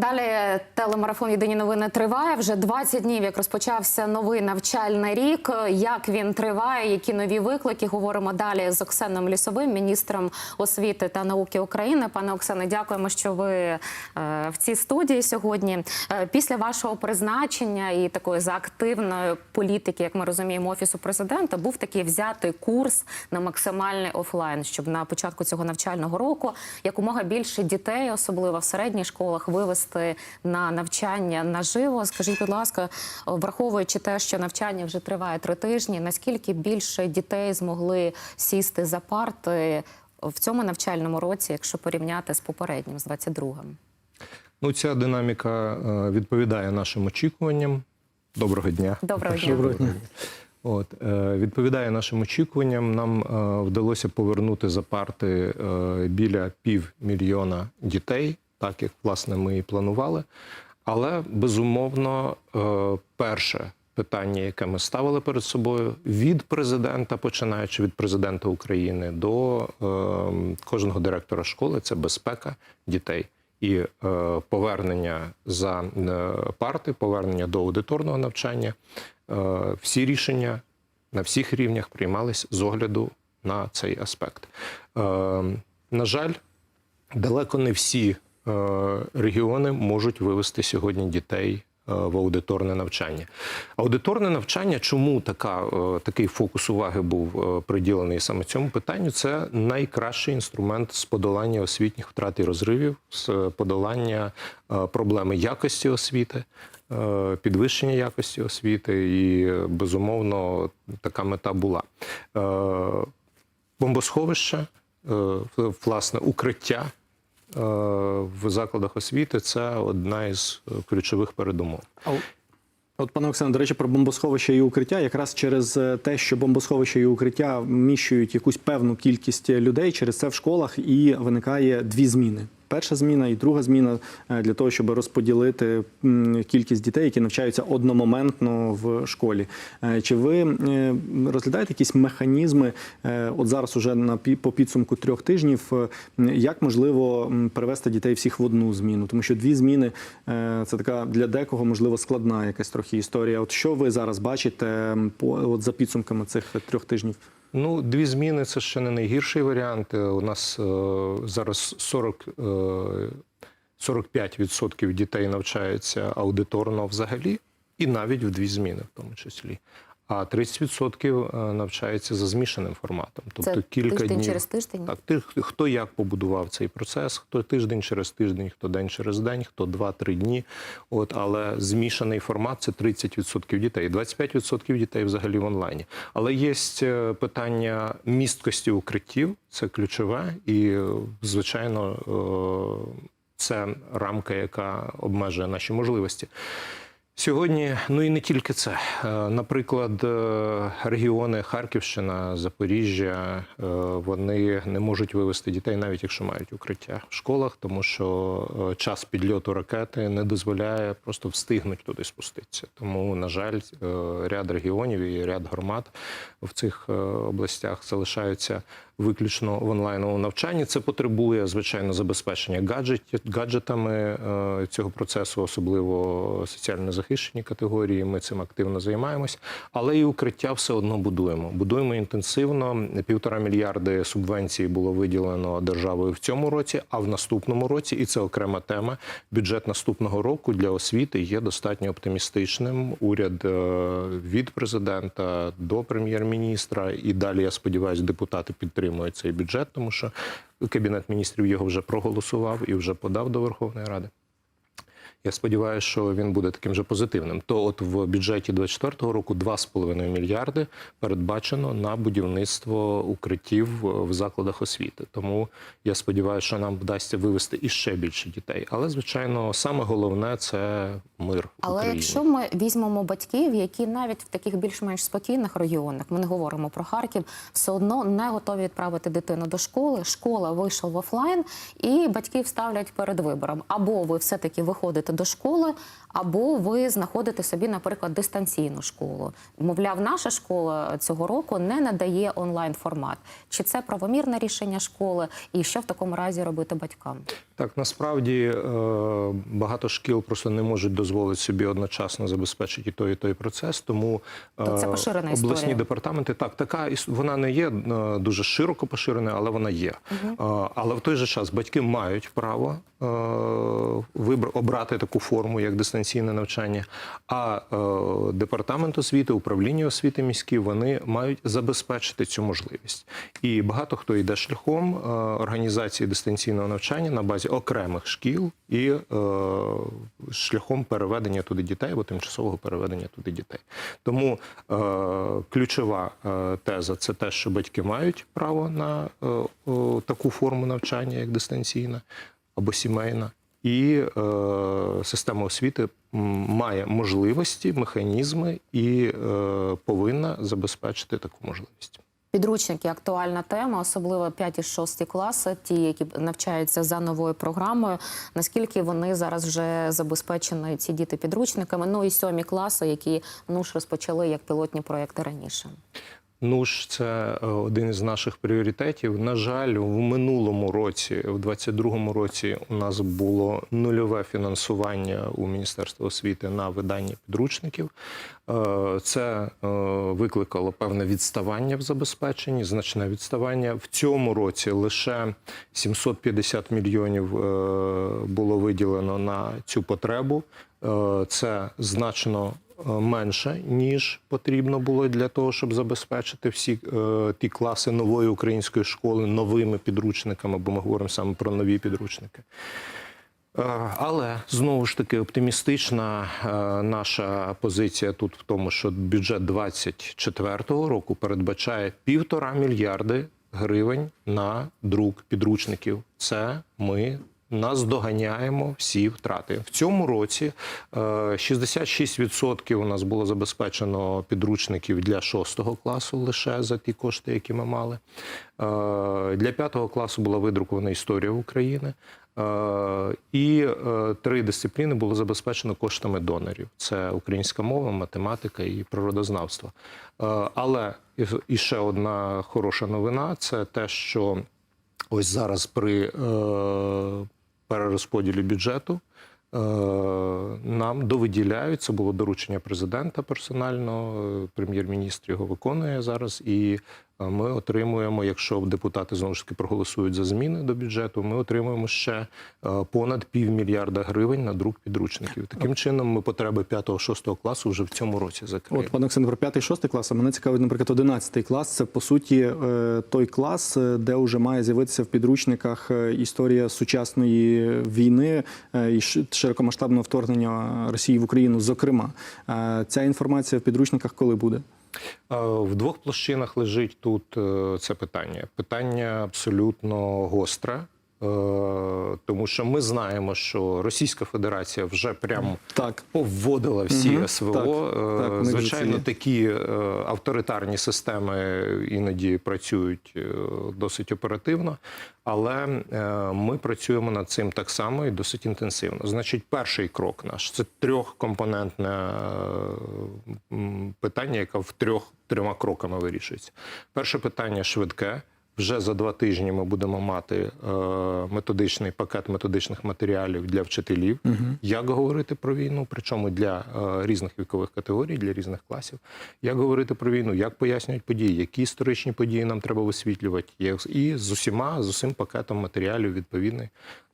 Далі телемарафон Єдині новини триває. Вже 20 днів, як розпочався новий навчальний рік. Як він триває, які нові виклики? Говоримо далі з Оксаном Лісовим, міністром освіти та науки України. Пане Оксане, дякуємо, що ви е, в цій студії сьогодні. Е, Після вашого призначення і такої заактивної політики, як ми розуміємо, офісу президента, був такий взятий курс на максимальний офлайн, щоб на початку цього навчального року якомога більше дітей, особливо в середніх школах, вивести на навчання наживо. Скажіть, будь ласка, враховуючи те, що навчання вже триває три тижні, наскільки більше дітей змогли сісти за парти в цьому навчальному році, якщо порівняти з попереднім, з 22-м? Ну, ця динаміка е, відповідає нашим очікуванням. Доброго дня. Доброго дня. Доброго дня. От е, відповідає нашим очікуванням. Нам е, вдалося повернути за парти біля півмільйона дітей, так як власне ми і планували. Але безумовно, е, перше питання, яке ми ставили перед собою від президента, починаючи від президента України до е, кожного директора школи, це безпека дітей. І е, повернення за парти, повернення до аудиторного навчання, всі рішення на всіх рівнях приймались з огляду на цей аспект. На жаль, далеко не всі регіони можуть вивести сьогодні дітей е, в аудиторне навчання. Аудиторне навчання, чому така, е, такий фокус уваги був е, приділений саме цьому питанню? Це найкращий інструмент з подолання освітніх втрат і розривів, з подолання е, проблеми якості освіти. е, Підвищення якості освіти, і е, безумовно така мета була. Е, Бомбосховище, е, власне, укриття е, в закладах освіти це одна із е, ключових передумов. От, пане Оксане, до речі, про бомбосховище і укриття, якраз через е, те, що бомбосховище і укриття вміщують якусь певну кількість людей, через це в школах і виникає дві зміни. Перша зміна і друга зміна е, для того, щоб розподілити кількість дітей, які навчаються одномоментно в школі. Е, Чи ви е, розглядаєте якісь механізми, от зараз уже на по підсумку трьох тижнів, як можливо перевести дітей всіх в одну зміну? Тому що дві зміни це така для декого можливо складна якась трохи історія. От що ви зараз бачите по от за підсумками цих трьох тижнів? Ну, дві зміни це ще не найгірший варіант. Е, У нас е, зараз 40, е, 45% дітей навчається аудиторно взагалі, і навіть в дві зміни, в тому числі. А 30% навчається за змішаним форматом. Тобто Це кілька тиждень днів через тиждень? Так, тих, хто як побудував цей процес, хто тиждень через тиждень, хто день через день, хто 2-3 дні. От, але змішаний формат це 30% дітей, 25% дітей взагалі в онлайні. Але є е, питання місткості укриттів, це ключове, і е, звичайно, е, це рамка, яка обмежує наші можливості. Сьогодні, ну і не тільки це. Е, Наприклад, е, регіони Харківщина, Запоріжжя, е, вони не можуть вивести дітей, навіть якщо мають укриття в школах, тому що час підльоту ракети не дозволяє просто встигнути туди спуститися. Тому, на жаль, ряд регіонів і ряд громад в цих областях залишаються виключно в онлайновому навчанні. Це потребує звичайно забезпечення гаджетів гаджетами е, цього процесу, особливо соціально захищені категорії. Ми цим активно займаємось, але і укриття все одно будуємо. Будуємо інтенсивно. Півтора мільярди субвенцій було виділено державою в цьому році, а в наступному році, і це окрема тема. Бюджет наступного року для освіти є достатньо оптимістичним. Уряд е, від президента до прем'єр-міністра, і далі я сподіваюся, депутати підтримують цей бюджет, тому що кабінет міністрів його вже проголосував і вже подав до Верховної Ради. Я сподіваюся, що він буде таким же позитивним. То, от в бюджеті 2024 року 2,5 мільярди передбачено на будівництво укриттів в закладах освіти. Тому я сподіваюся, що нам вдасться вивести іще більше дітей. Але звичайно, саме головне це мир. Але Україні. якщо ми візьмемо батьків, які навіть в таких більш-менш спокійних районах, ми не говоримо про Харків, все одно не готові відправити дитину до школи. Школа вийшла в офлайн, і батьків ставлять перед вибором: або ви все таки виходите ходити до школи, або ви знаходите собі, наприклад, дистанційну школу. Мовляв, наша школа цього року не надає онлайн формат. Чи це правомірне рішення школи, і що в такому разі робити батькам? Так, насправді е, багато шкіл просто не можуть дозволити собі одночасно забезпечити і той, і той процес. Тому То це е, поширена обласні історія. департаменти так, така вона не є е, дуже широко поширена, але вона є. Е, Але в той же час батьки мають право вибр- обрати таку форму, як дистанційне навчання. А е, департамент освіти, управління освіти міські, вони мають забезпечити цю можливість. І багато хто йде шляхом е, організації дистанційного навчання на базі окремих шкіл і е, шляхом переведення туди дітей або тимчасового переведення туди дітей. Тому е, ключова е, теза це те, що батьки мають право на е, о, таку форму навчання, як дистанційна або сімейна. І е, система освіти має можливості, механізми і е, повинна забезпечити таку можливість. Підручники актуальна тема, особливо 5 і 6 класи, ті, які навчаються за новою програмою. Наскільки вони зараз вже забезпечені ці діти підручниками? Ну і 7 класи, які ну ж розпочали як пілотні проекти раніше. НУШ це е, один із наших пріоритетів. На жаль, в минулому році, в 22-му році, у нас було нульове фінансування у Міністерства освіти на видання підручників. Е, Це е, викликало певне відставання в забезпеченні, значне відставання. В цьому році лише 750 мільйонів було виділено на цю потребу. Це значно менше, ніж потрібно було для того, щоб забезпечити всі е, ті класи нової української школи новими підручниками, бо ми говоримо саме про нові підручники. Е, Але знову ж таки оптимістична е, наша позиція тут в тому, що бюджет 2024 року передбачає півтора мільярди гривень на друк підручників. Це ми наздоганяємо всі втрати. В цьому році е, 66% у нас було забезпечено підручників для 6 класу лише за ті кошти, які ми мали. Е, Для 5 класу була видрукована історія України. Е, І е, три дисципліни було забезпечено коштами донорів: це українська мова, математика і природознавство. Е, Але і- ще одна хороша новина це те, що ось зараз при е, перерозподілі бюджету е, нам довиділяють, це було доручення президента персонально, е, прем'єр-міністр його виконує зараз, і ми отримуємо, якщо депутати знову ж таки проголосують за зміни до бюджету, ми отримуємо ще е, понад півмільярда гривень на друк підручників. Таким чином, ми потреби 5-6 класу вже в цьому році закриємо. От, пане Олександр, про 5-6 клас, а мене цікавить, наприклад, 11 клас. Це по суті е, той клас, е, де вже має з'явитися в підручниках історія сучасної війни і широкомасштабного вторгнення Росії в Україну. Зокрема, ця інформація в підручниках коли буде? Е, В двох площинах лежить тут е, це питання. Питання абсолютно гостре, тому що ми знаємо, що Російська Федерація вже прямо Так. повводила всі Мгм. СВО. Так, Е, так, Звичайно, такі е, авторитарні системи іноді працюють е, досить оперативно, але е, ми працюємо над цим так само і досить інтенсивно. Значить, перший крок наш це трьохкомпонентне е, питання, яке в трьох трьома кроками вирішується. Перше питання швидке. Вже за два тижні ми будемо мати е, методичний пакет методичних матеріалів для вчителів, як говорити про війну, причому для е, різних вікових категорій, для різних класів, як говорити про війну, як пояснюють події, які історичні події нам треба висвітлювати, як- і з усіма з усім пакетом матеріалів відповідний,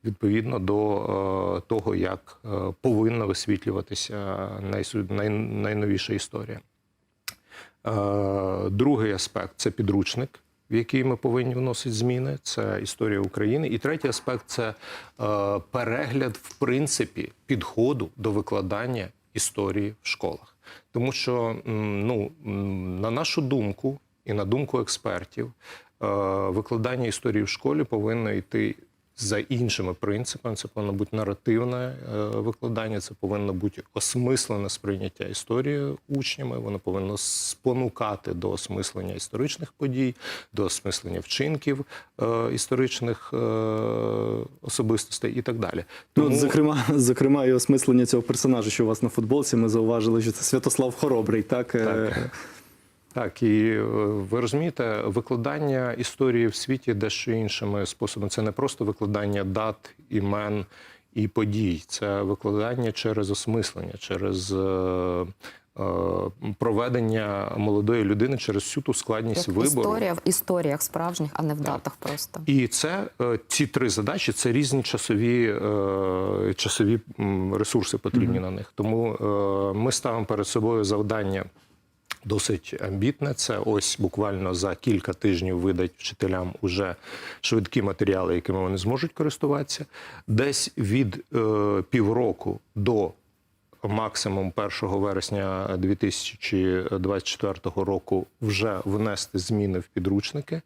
відповідно до е, того, як е, повинна висвітлюватися найсу- най, найновіша історія. Е, Другий аспект це підручник, в який ми повинні вносити зміни. Це історія України. І третій аспект це е, перегляд, в принципі, підходу до викладання історії в школах. Тому що, ну, на нашу думку і на думку експертів, е, викладання історії в школі повинно йти за іншими принципами. Це повинно бути наративне е, викладання, це повинно бути осмислене сприйняття історії учнями. Воно повинно спонукати до осмислення історичних подій, до осмислення вчинків е, історичних е, особистостей і так далі. Ну, зокрема, зокрема, і осмислення цього персонажа, що у вас на футболці, ми зауважили, що це Святослав Хоробрий, так? Е, Так, і е, ви розумієте, викладання історії в світі дещо іншими способами. Це не просто викладання дат, імен і подій, це викладання через осмислення, через е, е, проведення молодої людини через всю ту складність Як вибору. історія в історіях справжніх, а не в датах просто. І це ці три задачі це різні часові, часові ресурси потрібні на них. Тому ми ставимо перед собою завдання. Досить амбітне. Це ось буквально за кілька тижнів видать вчителям уже швидкі матеріали, якими вони зможуть користуватися. Десь від е, півроку до максимум 1 вересня 2024 року вже внести зміни в підручники.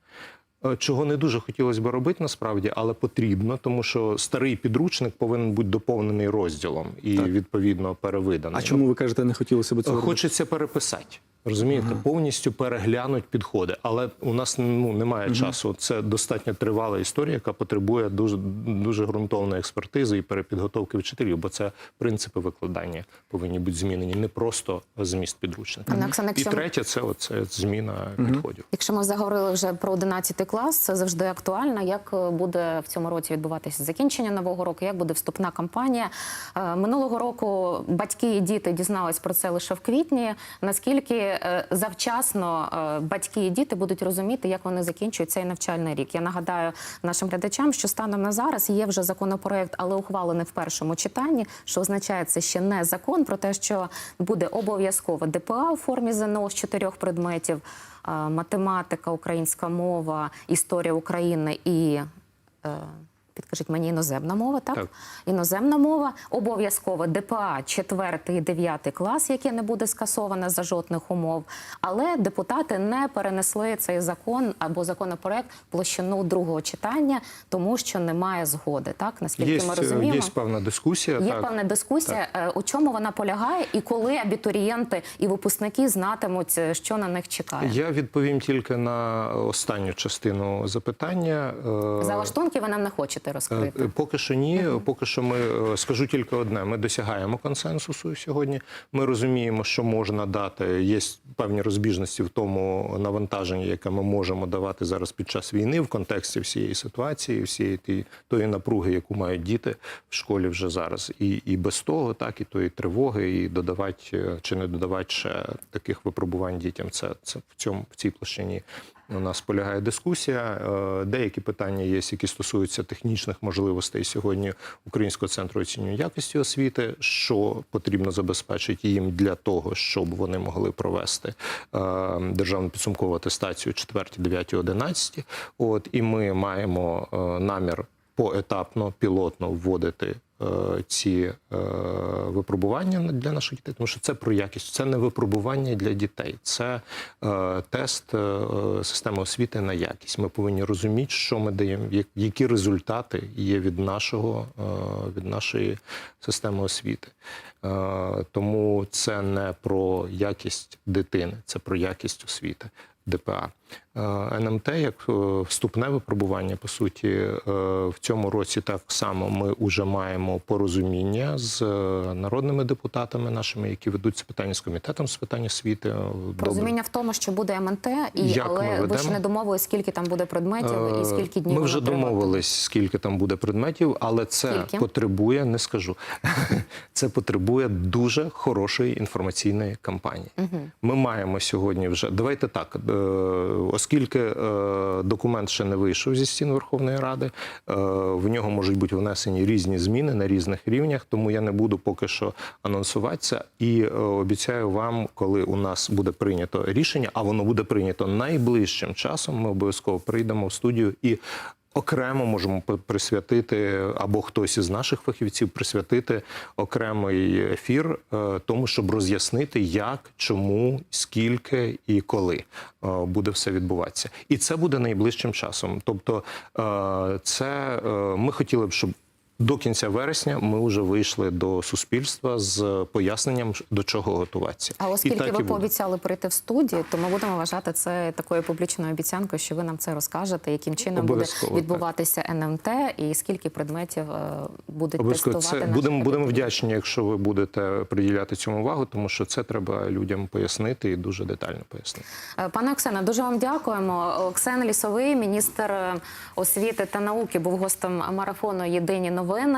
Е, Чого не дуже хотілося б робити насправді, але потрібно, тому що старий підручник повинен бути доповнений розділом і відповідно перевиданий. А чому ви кажете, не хотілося б цього? робити? Хочеться переписати. Розумієте, повністю переглянуть підходи, але у нас ну немає часу. Це достатньо тривала історія, яка потребує дуже дуже ґрунтовної експертизи і перепідготовки вчителів, бо це принципи викладання повинні бути змінені, не просто зміст підручника. Пане Оксано, І третє, це оце зміна підходів. Якщо ми заговорили вже про 11 клас, це завжди актуально. Як е, буде в цьому році відбуватися закінчення нового року? Як буде вступна кампанія? Е, Минулого року батьки і діти дізнались про це лише в квітні. Наскільки е, завчасно е, батьки і діти будуть розуміти, як вони закінчують цей навчальний рік? Я нагадаю нашим глядачам, що станом на зараз є вже законопроект, але ухвалений в першому читанні, що означає це ще не закон про те, що буде обов'язково ДПА у формі ЗНО з чотирьох предметів е, математика, українська мова, історія України і. Е, Підкажіть мені іноземна мова, так? Так. Іноземна мова, обов'язково ДПА 4 і 9 клас, яке не буде скасоване за жодних умов. Але депутати не перенесли цей закон або законопроект площину другого читання, тому що немає згоди. Так наскільки Є, ми розуміємо, є певна дискусія. Є так. певна дискусія, е, у чому вона полягає, і коли абітурієнти і випускники знатимуть, е, що на них чекає. Я відповім тільки на останню частину запитання. Е, Залаштунки ви нам не хочете розкрити. Е, Поки що ні. Поки що ми е, скажу тільки одне: ми досягаємо консенсусу сьогодні. Ми розуміємо, що можна дати. Є певні розбіжності в тому навантаженні, яке ми можемо давати зараз під час війни в контексті всієї ситуації, всієї тієї- тої напруги, яку мають діти в школі вже зараз, і, і без того, так і тої тривоги, і додавати е, чи не додавати ще таких випробувань дітям. Це це в цьому в цій площині у нас полягає дискусія. Е, Деякі питання є, які стосуються технічних можливостей сьогодні Українського центру оцінювання якості освіти, що потрібно забезпечити їм для того, щоб вони могли провести е, державну підсумкову атестацію 4, 9, 11. От і ми маємо е, намір поетапно пілотно вводити е, ці е, випробування для наших дітей, тому що це про якість, це не випробування для дітей, це е, тест системи освіти на якість. Ми повинні розуміти, що ми даємо, як- які результати є від нашого від нашої системи освіти. Тому це не про якість дитини, це про якість освіти. ДПА. Е, НМТ як е, вступне випробування, по суті, е, в цьому році так само ми вже маємо порозуміння з народними депутатами нашими, які ведуть це питання з комітетом з питань освіти. Е, Добре. Розуміння в тому, що буде МНТ, і Як але ви ще не домовились, скільки там буде предметів і скільки днів Ми вже триватиме. домовились, скільки там буде предметів, але це Скільки? потребує, не скажу. Це потребує дуже хорошої інформаційної кампанії. Ми маємо сьогодні вже. Давайте так, оскільки е, документ ще не вийшов зі стін Верховної Ради, е, в нього можуть бути внесені різні зміни на різних рівнях, тому я не буду поки що анонсуватися і е, обіцяю вам, коли у нас буде прийнято рішення, а воно буде прийнято найближчим часом. Ми обов'язково прийдемо в студію і Окремо можемо присвятити, або хтось із наших фахівців присвятити окремий ефір е, тому, щоб роз'яснити, як, чому, скільки і коли е, буде все відбуватися. І це буде найближчим часом. Тобто, е, це ми хотіли б, щоб до кінця вересня ми вже вийшли до суспільства з поясненням, до чого готуватися. А оскільки і ви буде. пообіцяли прийти в студію, то ми будемо вважати це такою публічною обіцянкою, що ви нам це розкажете, яким чином буде так. відбуватися НМТ і скільки предметів е, будуть тестувати. це будемо, будемо вдячні, якщо ви будете приділяти цьому увагу, тому що це треба людям пояснити і дуже детально пояснити. Е, Пане Оксана, дуже вам дякуємо. Оксен Лісовий, міністр е, освіти та науки, був гостем марафону Єдині новини.